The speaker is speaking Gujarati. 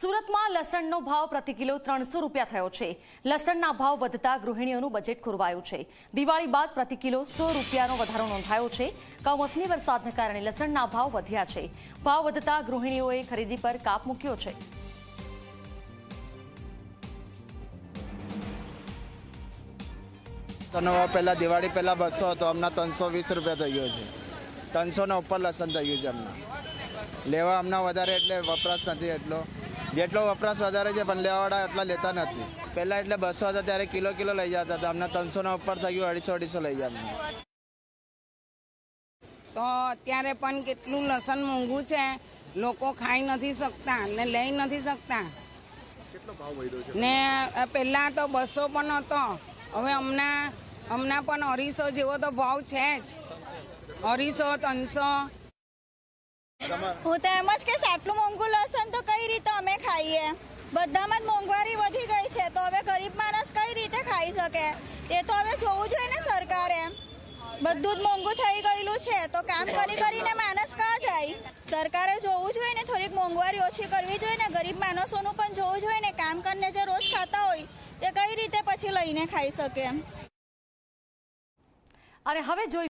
સુરતમાં લસણનો ભાવ પ્રતિ કિલો ત્રણસો રૂપિયા થયો છે. લસણના ભાવ વધતા ગૃહિણીઓનું બજેટ ખોરવાયું છે. દિવાળી બાદ પ્રતિ કિલો સો રૂપિયાનો વધારો નોંધાયો છે. કમોસમી વરસાદને કારણે લસણના ભાવ વધ્યા છે. ભાવ વધતા ગૃહિણીઓએ ખરીદી પર કાપ મૂક્યો છે. પહેલાં દિવાળી પહેલાં બસો હતો, હમણાં ત્રણસો વીસ રૂપિયા થઈ ગયો છે. ત્રણસોના ઉપર લસણ થઈ ગયું છે હમણાં. લેવા હમણાં વધારે એટલે વપરાશ નથી એટલો. જેટલો વપરાશ વધારે છે પણ લેવાવાળા એટલા લેતા નથી. પહેલાં એટલે બસો હતા ત્યારે કિલો કિલો લઈ જતા હતા. ત્રણસો ત્રણસોના ઉપર થઈ ગયું અઢીસો અઢીસો લઈ જાય તો અત્યારે પણ કેટલું લસણ મોંઘું છે. લોકો ખાઈ નથી શકતા ને લઈ નથી શકતા. ને પહેલા તો બસો પણ હતો. હવે હમણાં હમણાં પણ અઢીસો જેવો તો ભાવ છે જ. અઢીસો ત્રણસો. હું તો એમ જ કે આટલું મોંઘું લસણ તો કઈ રીતે અમે ખાઈએ બધામાં જ મોંઘવારી વધી ગઈ છે, તો હવે ગરીબ માણસ કઈ રીતે ખાઈ શકે? એ તો હવે જોવું જોઈએ ને સરકારે. બધું જ મોંઘું થઈ ગયેલું છે, તો કામ કરી કરીને માણસ કાં જાય? સરકારે જોવું જોઈએ ને, થોડીક મોંઘવારી ઓછી કરવી જોઈએ ને, ગરીબ માણસોનું પણ જોવું જોઈએ ને, કામ કરીને જે રોજ ખાતા હોય, તે કઈ રીતે પછી લઈને ખાઈ શકે? અને હવે જોઈ